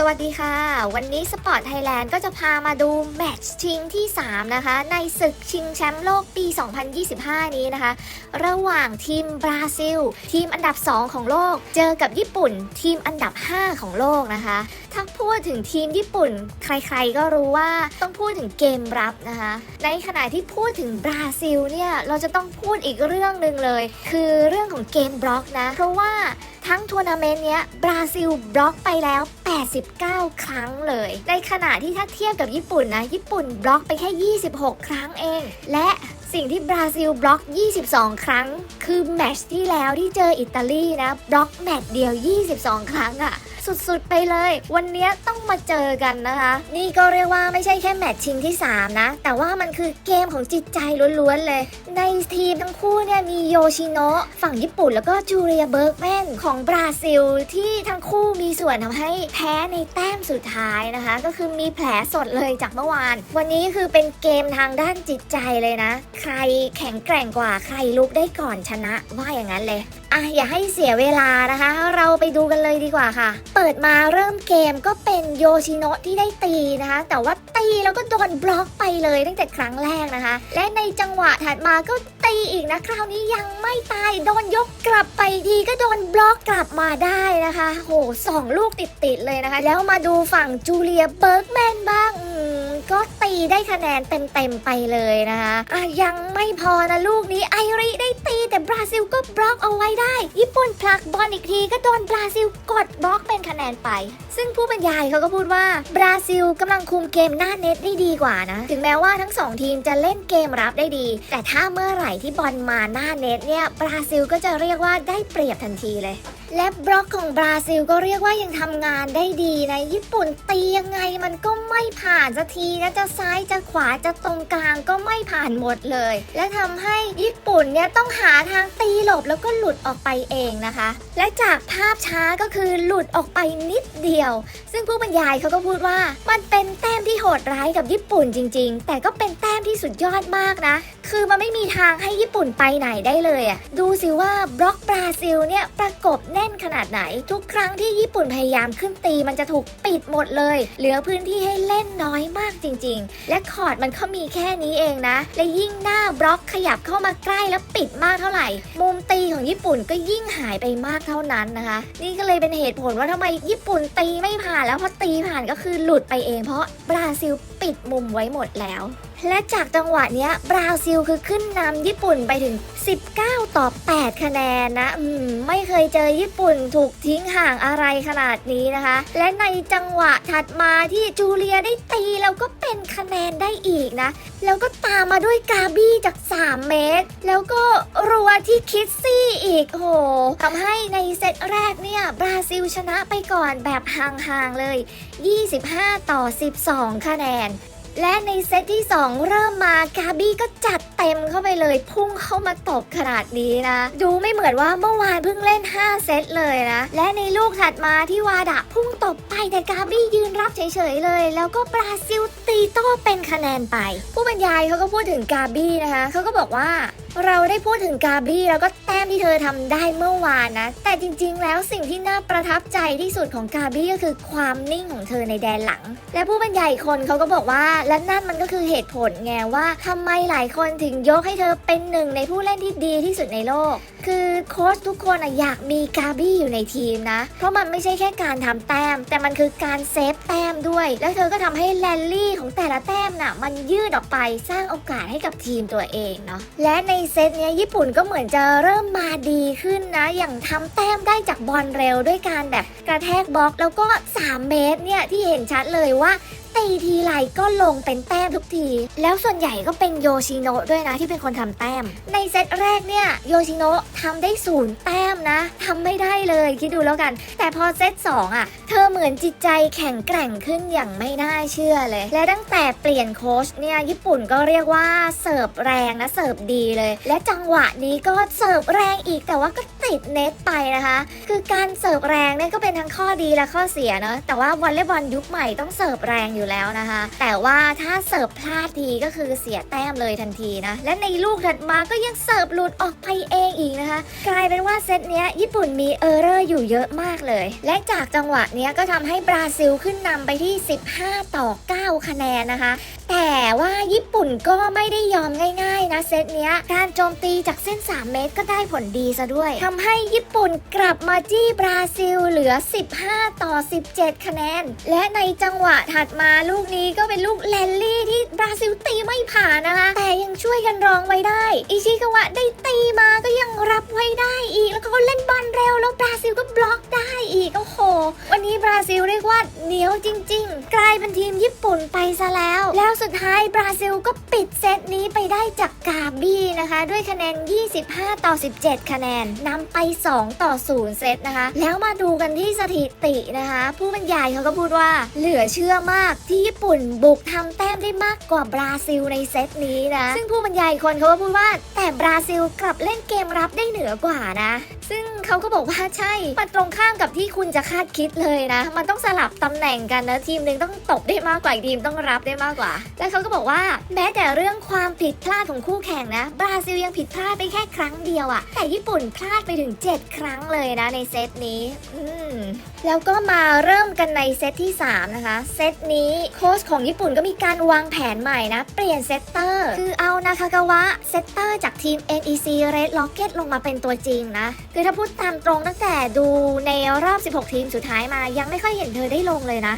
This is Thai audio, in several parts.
สวัสดีค่ะ วันนี้สปอร์ตไทยแลนด์ก็จะพามาดูแมตช์ชิงที่ 3 นะคะ ในศึกชิงแชมป์โลกปี 2025 นี้นะคะ ระหว่างทีมบราซิล ทีมอันดับ 2 ของโลก เจอกับญี่ปุ่น ทีมอันดับ 5 ของโลกนะคะถ้าพูดถึงทีมญี่ปุ่น ใครๆก็รู้ว่าต้องพูดถึงเกมรับนะคะ ในขณะที่พูดถึงบราซิลเนี่ยเราจะต้องพูดอีกเรื่องหนึ่งเลย คือเรื่องของเกมบล็อกนะ เพราะว่า ทั้งทัวร์นาเมนต์เนี้ยบราซิลบล็อกไปแล้ว 89 ครั้งเลย ในขณะที่ถ้าเทียบกับญี่ปุ่นนะ ญี่ปุ่นบล็อกไปแค่ 26 ครั้งเอง และ สิ่งที่บราซิลบล็อก 22 ครั้ง คือแมตช์ที่แล้วที่เจออิตาลีนะ บล็อกแมตช์เดียว 22 ครั้งอะสุดๆไปเลย วันนี้ต้องมาเจอกันนะคะ นี่ก็เรียกว่าไม่ใช่แค่แมตช์ชิงที่ 3 นะ แต่ว่ามันคือเกมของจิตใจล้วนๆเลย ในทีมทั้งคู่เนี่ยมีโยชิโนะฝั่งญี่ปุ่นแล้วก็จูเลียเบิร์กแมนของบราซิลที่ทั้งคู่มีส่วนทำให้แพ้ในแต้มสุดท้ายนะคะ ก็คือมีแผลสดเลยจากเมื่อวาน วันนี้คือเป็นเกมทางด้านจิตใจเลยนะใครแข็งแกร่งกว่าใครลุกได้ก่อนชนะว่าอย่างนั้นเลยอะอย่าให้เสียเวลานะคะ เราไปดูกันเลยดีกว่าค่ะ เปิดมาเริ่มเกมก็เป็นโยชิโนะที่ได้ตีนะคะ แต่ว่าตีแล้วก็โดนบล็อกไปเลยตั้งแต่ครั้งแรกนะคะ และในจังหวะถัดมาก็ตีอีกนะคราวนี้ยังไม่ตายโดนยกกลับไปทีก็โดนบล็อกกลับมาได้นะคะ โหสองลูกติดๆเลยนะคะ แล้วมาดูฝั่งจูเลียเบิร์กแมนบ้าง ก็ตีได้คะแนนเต็มๆไปเลยนะคะอะยังไม่พอนะลูกนี้ไอริได้ตีแต่บราซิลก็บล็อกเอาไว้ได้ ญี่ปุ่นผลักบอลอีกทีก็โดนบราซิลกดบล็อกเป็นคะแนนไป ซึ่งผู้บรรยายเขาก็พูดว่าบราซิลกำลังคุมเกมหน้าเน็ตได้ดีกว่านะ ถึงแม้ว่าทั้งสองทีมจะเล่นเกมรับได้ดี แต่ถ้าเมื่อไหร่ที่บอลมาหน้าเน็ตเนี่ยบราซิลก็จะเรียกว่าได้เปรียบทันทีเลย และบล็อกของบราซิลก็เรียกว่ายังทำงานได้ดีนะญี่ปุ่นตียังไงมันก็ไม่ผ่านสักทีนะจะซ้ายจะขวาจะตรงกลางก็ไม่ผ่านหมดเลย และทำให้ญี่ปุ่นเนี่ยต้องหาทางตีหลบแล้วก็หลุดออกไปเองนะคะ และจากภาพช้าก็คือหลุดออกไปนิดเดียว ซึ่งผู้บรรยายเขาก็พูดว่า มันเป็นแต้มที่โหดร้ายกับญี่ปุ่นจริง ๆ แต่ก็เป็นแต้มที่สุดยอดมากนะ คือมันไม่มีทางให้ญี่ปุ่นไปไหนได้เลยอะดูสิว่าบล็อกบราซิลเนี่ยประกบแน่นขนาดไหน ทุกครั้งที่ญี่ปุ่นพยายามขึ้นตีมันจะถูกปิดหมดเลย เหลือพื้นที่ให้เล่นน้อยมากจริง ๆ และคอร์ดมันก็มีแค่นี้เองนะ และยิ่งหน้าบล็อกขยับเข้ามาใกล้แล้วปิดมากเท่าไหร่ มุมตีของญี่ปุ่นก็ยิ่งหายไปมากเท่านั้นนะคะ นี่ก็เลยเป็นเหตุผลว่าทำไมญี่ปุ่นตีไม่ผ่านแล้วพอตีผ่านก็คือหลุดไปเอง เพราะบราซิลปิดมุมไว้หมดแล้ว และจากจังหวะเนี้ยบราซิลคือขึ้นนำญี่ปุ่นไปถึง 19 ต่อ 8 คะแนนนะอืมไม่เคยเจอญี่ปุ่นถูกทิ้งห่างอะไรขนาดนี้นะคะ และในจังหวะถัดมาที่จูเลียได้ตีแล้วก็เป็นคะแนนได้อีกนะ แล้วก็ตามมาด้วยกาบี้จาก 3 เมตร แล้วก็รัวที่คิดซี่อีกโอ้โหทำให้ในเซตแรกเนี่ยบราซิลชนะไปก่อนแบบห่างๆเลย 25 ต่อ 12 คะแนน และในเซตที่ 2 เริ่มมากาบี้ก็จัดเต็มเข้าไปเลย พุ่งเข้ามาตบขนาดนี้นะ ดูไม่เหมือนว่าเมื่อวานเพิ่งเล่น 5 เซตเลยนะ และในลูกถัดมาที่วาดะพุ่งตบไปแต่กาบี้ยืนรับเฉยๆเลย แล้วก็บราซิล ตีโต้เป็นคะแนนไป ผู้บรรยายเขาก็พูดถึงกาบี้นะคะเขาก็บอกว่าเราได้พูดถึงกาบี้แล้วก็แต้มที่เธอทำได้เมื่อวานนะ แต่จริงๆ แล้วสิ่งที่น่าประทับใจที่สุดของกาบี้ก็คือความนิ่งของเธอในแดนหลัง และผู้บรรยายคนเขาก็บอกว่า และนั่นมันก็คือเหตุผลไงว่าทำไมหลายคนถึงยกให้เธอเป็นหนึ่งในผู้เล่นที่ดีที่สุดในโลก คือโค้ชทุกคนอยากมีกาบี้อยู่ในทีมนะ เพราะมันไม่ใช่แค่การทำแต้ม แต่มันคือการเซฟแต้มด้วย แล้วเธอก็ทำให้แรลลี่ของแต่ละแต้มน่ะมันยืดออกไปสร้างโอกาสให้กับทีมตัวเองเนาะและในเซตเนี้ยญี่ปุ่นก็เหมือนจะเริ่มมาดีขึ้นนะ อย่างทำแต้มได้จากบอลเร็วด้วยการแบบกระแทกบล็อกแล้วก็ 3 เมตรเนี่ยที่เห็นชัดเลยว่า ตีทีไรก็ลงเป็นแต้มทุกที แล้วส่วนใหญ่ก็เป็นโยชิโนะด้วยนะที่เป็นคนทำแต้ม ในเซตแรกเนี่ยโยชิโนะทำได้ศูนย์แต้มนะทำไม่ได้เลยคิดดูแล้วกัน แต่พอเซตสองอะ เธอเหมือนจิตใจแข็งแกร่งขึ้นอย่างไม่น่าเชื่อเลย และตั้งแต่เปลี่ยนโค้ชเนี่ยญี่ปุ่นก็เรียกว่าเสิร์ฟแรงนะเสิร์ฟดีเลย และจังหวะนี้ก็เสิร์ฟแรงอีกแต่ว่าก็ ติดเน็ตไปนะคะ คือการเสิร์ฟแรงเนี่ยก็เป็นทั้งข้อดีและข้อเสียเนาะแต่ว่าวอลเลย์บอลยุคใหม่ต้องเสิร์ฟแรงอยู่แล้วนะคะ แต่ว่าถ้าเสิร์ฟพลาดทีก็คือเสียแต้มเลยทันทีนะและในลูกถัดมาก็ยังเสิร์ฟหลุดออกไปเองอีกนะคะ กลายเป็นว่าเซตเนี้ยญี่ปุ่นมีเออร์เรอร์อยู่เยอะมากเลย และจากจังหวะเนี้ยก็ทำให้บราซิลขึ้นนำไปที่ 15 ต่อ 9 คะแนนนะคะ แต่ว่าญี่ปุ่นก็ไม่ได้ยอมง่ายๆนะเซตเนี้ยการโจมตีจากเส้น 3 เมตรก็ได้ผลดีซะด้วยทำให้ญี่ปุ่นกลับมาจี้บราซิลเหลือ 15 ต่อ 17 คะแนน และในจังหวะถัดมาลูกนี้ก็เป็นลูกแลนลี่ที่บราซิลตีไม่ผ่านนะคะ แต่ยังช่วยกันรองไว้ได้ อิชิกาวะได้ตีมาก็ยังรับไว้ได้อีก แล้วก็เล่นบอลเร็วแล้วบราซิลก็บล็อกได้อีกโอ้โห วันนี้บราซิลเรียกว่าเหนียวจริง ๆ กลายเป็นทีมญี่ปุ่นไปซะแล้ว แล้วสุดท้ายบราซิลก็ปิดเซตนี้ไปได้จากกาบี้นะคะ ด้วยคะแนน 25 ต่อ 17 คะแนนนำไป 2 ต่อ 0 เซตนะคะ แล้วมาดูกันที่สถิตินะคะ ผู้บรรยายเขาก็พูดว่า เหลือเชื่อมากที่ญี่ปุ่นบุกทำแต้มได้มากกว่าบราซิลในเซตนี้นะ ซึ่งผู้บรรยายคนเขาก็พูดว่า แต่บราซิลกลับเล่นเกมรับได้เหนือกว่านะ ซึ่งเขาก็บอกว่าใช่ มันตรงข้ามกับที่คุณจะคาดคิดเลยนะ มันต้องสลับตำแหน่งกันนะทีมหนึ่งต้องตบได้มากกว่าทีมต้องรับได้มากกว่า แล้วเขาก็บอกว่าแม้แต่เรื่องความผิดพลาดของคู่แข่งนะ บราซิลยังผิดพลาดไปแค่ครั้งเดียวอะแต่ญี่ปุ่นพลาดไปถึง 7 ครั้งเลยนะในเซตนี้อืมแล้วก็มาเริ่มกันในเซตที่ 3 นะคะ เซตนี้โค้ชของญี่ปุ่นก็มีการวางแผนใหม่นะ เปลี่ยนเซตเตอร์ คือเอานาคากาวะเซตเตอร์จากทีม NEC Red Rocket ลงมาเป็นตัวจริงนะคือถ้าพูดตามตรงตั้งแต่ดูในรอบ 16 ทีมสุดท้ายมายังไม่ค่อยเห็นเธอได้ลงเลยนะ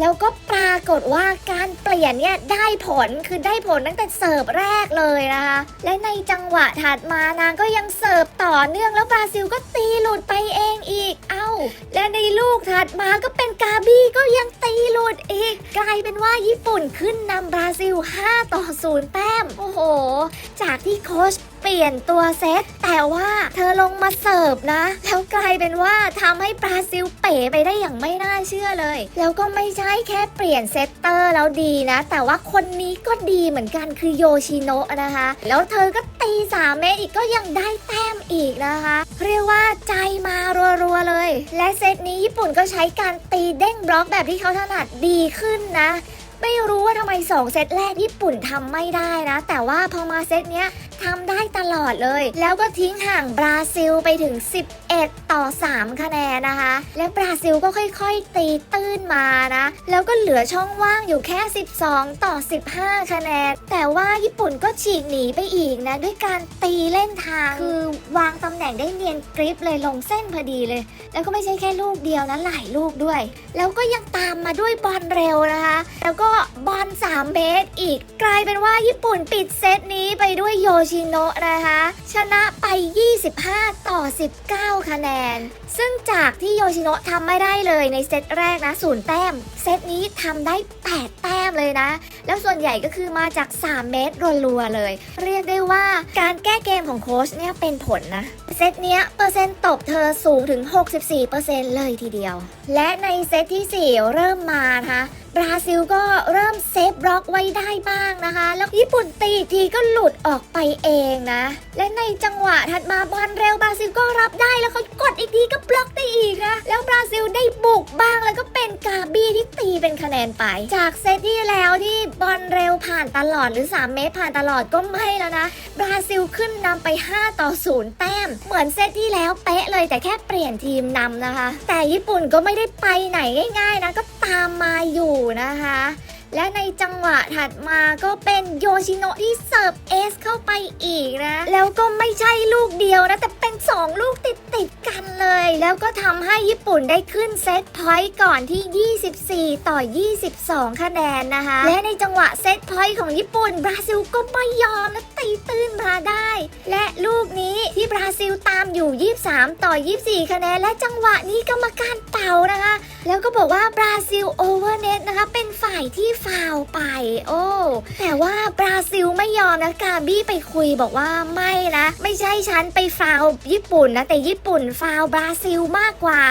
แล้วก็ปรากฏว่าการเปลี่ยนเนี่ยได้ผลคือได้ผลตั้งแต่เสิร์ฟแรกเลยนะคะ และในจังหวะถัดมานางก็ยังเสิร์ฟต่อเนื่องแล้วบราซิลก็ตีหลุดไปเองอีก เอ้า และในลูกถัดมาก็เป็นกาบี้ก็ยังตีหลุดอีก กลายเป็นว่าญี่ปุ่นขึ้นนำบราซิล 5 ต่อ 0 แต้ม โอ้โห จากที่โค้ช เปลี่ยนตัวเซตแต่ว่าเธอลงมาเสิร์ฟนะ แล้วกลายเป็นว่าทำให้บราซิลเป๋ไปได้อย่างไม่น่าเชื่อเลย แล้วก็ไม่ใช่แค่เปลี่ยนเซตเตอร์แล้วดีนะ แต่ว่าคนนี้ก็ดีเหมือนกันคือโยชิโนะนะคะ แล้วเธอก็ตีสามเมตรอีกก็ยังได้แต้มอีกนะคะ เรียกว่าใจมารัวๆเลย และเซตนี้ญี่ปุ่นก็ใช้การตีเด้งบล็อกแบบที่เขาถนัดดีขึ้นนะไม่รู้ว่าทำไม 2 เซตแรกญี่ปุ่นทำไม่ได้นะ แต่ว่าพอมาเซตเนี้ย ทำได้ตลอดเลย แล้วก็ทิ้งห่างบราซิลไปถึง 11 ต่อ 3 คะแนนนะคะ และบราซิลก็ค่อยๆ ตีตื้นมานะ แล้วก็เหลือช่องว่างอยู่แค่ 12 ต่อ 15 คะแนน แต่ว่าญี่ปุ่นก็ฉีกหนีไปอีกนะ ด้วยการตีเล่นทางคือวางตำแหน่งได้เนียนกริปเลยลงเส้นพอดีเลย แล้วก็ไม่ใช่แค่ลูกเดียวนะหลายลูกด้วย แล้วก็ยังตามมาด้วยบอลเร็วนะคะ แล้วก็บอล3เมตรอีก กลายเป็นว่าญี่ปุ่นปิดเซตนี้ไปด้วยโยชิโนะนะคะ ชนะไป 25 ต่อ 19 คะแนน ซึ่งจากที่โยชิโนะทำไม่ได้เลยในเซตแรกนะศูนย์แต้ม เซตนี้ทำได้ 8 แต้มเลยนะ แล้วส่วนใหญ่ก็คือมาจาก 3 เมตรรัวๆเลย เรียกได้ว่าการแก้เกมของโค้ชเนี่ยเป็นผลนะ เซตเนี้ยเปอร์เซ็นต์ตบเธอสูงถึง 64%เลยทีเดียว และในเซตที่ 4 เริ่มมานะคะ บราซิลก็เริ่มเซฟบล็อกไว้ได้บ้างนะคะ แล้วญี่ปุ่นตีอีกทีก็หลุดออกไปเองนะ และในจังหวะถัดมาบอลเร็วบราซิลก็รับได้แล้วเขากดอีกทีก็บล็อกได้อีกนะแล้วบราซิลได้บุกบ้างแล้วก็เป็นกาบี้ที่ตีเป็นคะแนนไป จากเซตที่แล้วที่บอลเร็วผ่านตลอดหรือ 3 เมตรผ่านตลอดก็ไม่แล้วนะ บราซิลขึ้นนำไป 5 ต่อ 0 แต้ม เหมือนเซตที่แล้วเป๊ะเลยแต่แค่เปลี่ยนทีมนำนะคะ แต่ญี่ปุ่นก็ไม่ได้ไปไหนง่าย ๆนะก็ตามมาอยู่นะคะ และในจังหวะถัดมาก็เป็นโยชิโนะที่เสิร์ฟเอสเข้าไปอีกนะ แล้วก็ไม่ใช่ลูกเดียวนะ แต่เป็น 2 ลูก แล้วก็ทำให้ญี่ปุ่นได้ขึ้นเซตพอยต์ก่อนที่ 24 ต่อ 22 คะแนนนะคะ และในจังหวะเซตพอยต์ของญี่ปุ่น บราซิลก็ไม่ยอมนะตีตื้นมาได้ และลูกนี้ที่บราซิลตามอยู่ 23 ต่อ 24 คะแนน และจังหวะนี้กรรมการเป่านะคะ แล้วก็บอกว่าบราซิลโอเวอร์เน็ตนะคะเป็นฝ่ายที่ฟาวไป โอ้แต่ว่าบราซิลไม่ยอมนะกาบี้ไปคุยบอกว่าไม่นะ ไม่ใช่ฉันไปฟาวญี่ปุ่นนะแต่ญี่ปุ่นฟาวบราซิลมากกว่า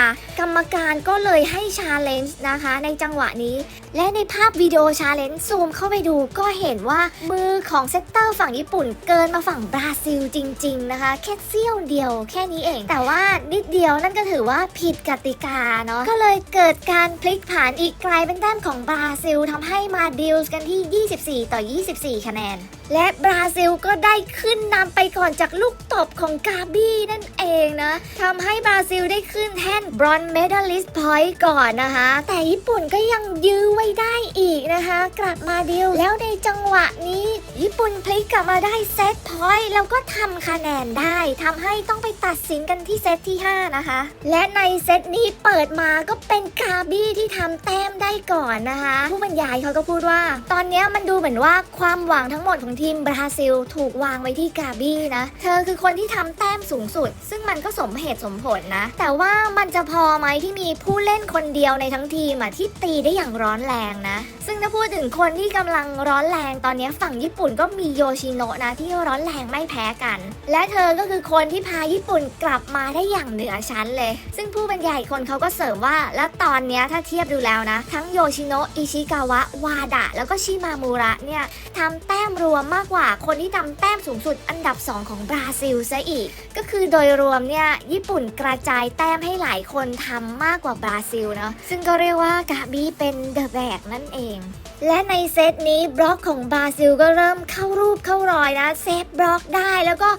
รรมการก็เลยให้ชาเลนจ์นะคะ ในจังหวะนี้ และในภาพวิดีโอชาเลนจ์ซูมเข้าไปดูก็เห็นว่ามือของเซตเตอร์ฝั่งญี่ปุ่นเกินมาฝั่งบราซิลจริง ๆ นะคะ แค่เสี้ยวเดียวแค่นี้เอง แต่ว่านิดเดียวนั่นก็ถือว่าผิดกติกาเนาะก็เลยเกิดการพลิกผันอีกกลายเป็นแต้มของบราซิลทำให้มาดิลส์กันที่ 24 ต่อ 24 คะแนน และบราซิลก็ได้ขึ้นนำไปก่อนจากลูกตบของกาบี้นั่นเองนะทำให้บราซิลได้ขึ้นแท่นบรอนเมดัลลิสต์พอยต์ก่อนนะคะ แต่ญี่ปุ่นก็ยังยื้อไว้ได้อีกนะคะ กลับมาดิวแล้วในจังหวะนี้ ญี่ปุ่นพลิกกลับมาได้เซตพอยต์แล้วก็ทำคะแนนได้ทำให้ต้องไปตัดสินกันที่เซตที่ 5 นะคะ และในเซตนี้เปิดมาก็เป็นกาบี้ที่ทำแต้มได้ก่อนนะคะ ผู้บรรยายเขาก็พูดว่า ตอนนี้มันดูเหมือนว่าความหวังทั้งหมดของทีมบราซิล ถูกวางไว้ที่กาบี้นะ เธอคือคนที่ทำแต้มสูงสุด ซึ่งมันก็สมเหตุสมผลนะ แต่ว่ามันจะพอไหมที่มีผู้เล่นคนเดียวในทั้งทีมอะที่ตีได้อย่างร้อนแรงนะ ซึ่งถ้าพูดถึงคนที่กำลังร้อนแรงตอนนี้ฝั่งญี่ปุ่นก็มีโยชิโนะนะที่ร้อนแรงไม่แพ้กัน และเธอก็คือคนที่พาญี่ปุ่นกลับมาได้อย่างเหนือชั้นเลย ซึ่งผู้บรรยายคนเขาก็เสริมว่า แล้วตอนนี้ถ้าเทียบดูแล้วนะ ทั้งโยชิโนะอิชิกาวะ วาดะ แล้วก็ชิมามูระเนี่ยทำแต้มรวมมากกว่าคนที่ทำแต้มสูงสุดอันดับ 2 ของบราซิลซะอีก ก็คือโดยรวมเนี่ยญี่ปุ่นกระจายแต้มให้หลายคนทำมากกว่าบราซิลเนาะซึ่งก็เรียกว่ากาบีเป็นเดอะแบกนั่นเอง และในเซตนี้บล็อกของบราซิลก็เริ่มเข้ารูปเข้ารอยนะเซฟบล็อกได้แล้วก็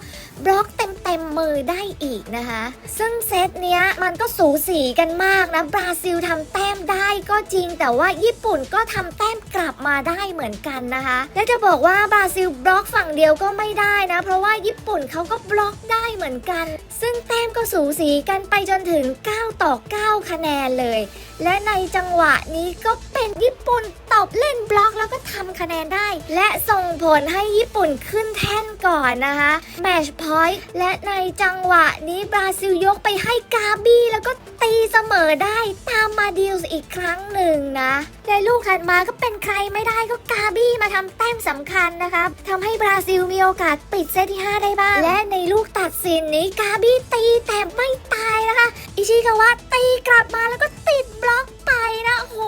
บล็อกเต็มเต็มมือได้อีกนะคะ ซึ่งเซตเนี้ยมันก็สูสีกันมากนะ บราซิลทำแต้มได้ก็จริง แต่ว่าญี่ปุ่นก็ทำแต้มกลับมาได้เหมือนกันนะคะ และจะบอกว่าบราซิลบล็อกฝั่งเดียวก็ไม่ได้นะ เพราะว่าญี่ปุ่นเขาก็บล็อกได้เหมือนกัน ซึ่งแต้มก็สูสีกันไปจนถึง 9 ต่อ 9 คะแนนเลย และในจังหวะนี้ก็เป็นญี่ปุ่นตบเล่นบล็อกแล้วก็ทำคะแนนได้ และส่งผลให้ญี่ปุ่นขึ้นแท่นก่อนนะคะแมชพอยต์และในจังหวะนี้บราซิลยกไปให้กาบี้แล้วก็ตีเสมอได้ตามมาดิลส์อีกครั้งหนึ่งนะและลูกถัดมาก็เป็นใครไม่ได้ก็กาบี้มาทำแต้มสำคัญนะคะทำให้บราซิลมีโอกาสปิดเซตที่ 5 ได้บ้าง และในลูกตัดสินนี้กาบี้ตีแต่ไม่ตายนะคะ อิชิกาวะตีกลับมาแล้วก็ติดบล็อกไปนะโอ้โห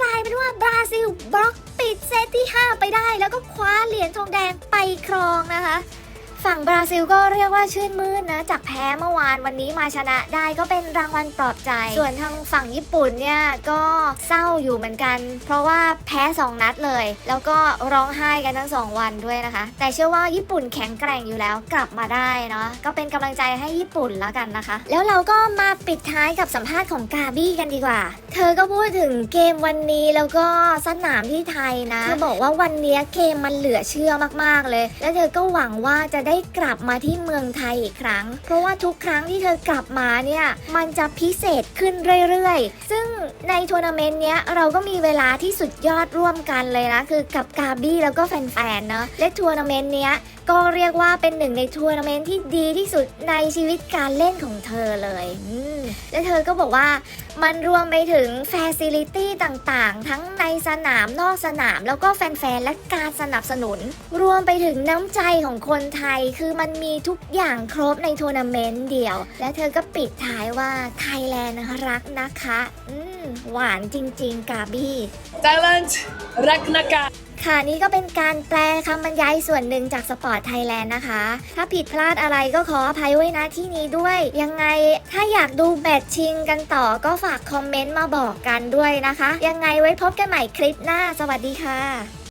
กลายเป็นว่าบราซิลบล็อกปิดเซตที่ 5 ไปได้ แล้วก็คว้าเหรียญทองแดงไปครองนะคะ ฝั่งบราซิลก็เรียกว่าชื่นมื่นนะจากแพ้เมื่อวานวันนี้มาชนะได้ก็เป็นรางวัลปลอบใจ ส่วนทางฝั่งญี่ปุ่นเนี่ยก็เศร้าอยู่เหมือนกัน เพราะว่าแพ้ 2 นัดเลย แล้วก็ร้องไห้กันทั้ง 2 วันด้วยนะคะ แต่เชื่อว่าญี่ปุ่นแข็งแกร่งอยู่แล้วกลับมาได้เนาะก็เป็นกำลังใจให้ญี่ปุ่นแล้วกันนะคะ แล้วเราก็มาปิดท้ายกับสัมภาษณ์ของกาบี้กันดีกว่า เธอก็พูดถึงเกมวันนี้แล้วก็สนามที่ไทยนะเธอบอกว่าวันนี้เกมมันเหลือเชื่อมากๆเลย และเธอก็หวังว่าจะได้กลับมาที่เมืองไทยอีกครั้ง เพราะว่าทุกครั้งที่เธอกลับมาเนี่ย มันจะพิเศษขึ้นเรื่อยๆ ซึ่งในทัวร์นาเมนต์เนี้ยเราก็มีเวลาที่สุดยอดร่วมกันเลยนะ คือกับกาบี้แล้วก็แฟนๆเนาะและทัวร์นาเมนต์เนี้ย ก็เรียกว่าเป็นหนึ่งในทัวร์นาเมนต์ที่ดีที่สุดในชีวิตการเล่นของเธอเลยและเธอก็บอกว่ามันรวมไปถึงฟ a ซิลิตี้ต่างๆ ทั้งในสนามนอกสนาม แล้วก็แฟนๆ และการสนับสนุน รวมไปถึงน้ำใจของคนไทย คือมันมีทุกอย่างครบในทัวร์นาเมนต์เดียว และเธอก็ปิดท้ายว่าไทยแลนด์รักนะคะ หวานจริงๆ กาบี้ Thailand, Ragnaka. ค่ะ ค่ะนี่ก็เป็นการแปลคำบรรยายส่วนหนึ่งจากสปอร์ตไทยแลนด์นะคะ ถ้าผิดพลาดอะไรก็ขออภัยไว้นะที่นี้ด้วย ยังไงถ้าอยากดูแบทชิงกันต่อก็ฝากคอมเมนต์มาบอกกันด้วยนะคะ ยังไงไว้พบกันใหม่คลิปหน้า สวัสดีค่ะ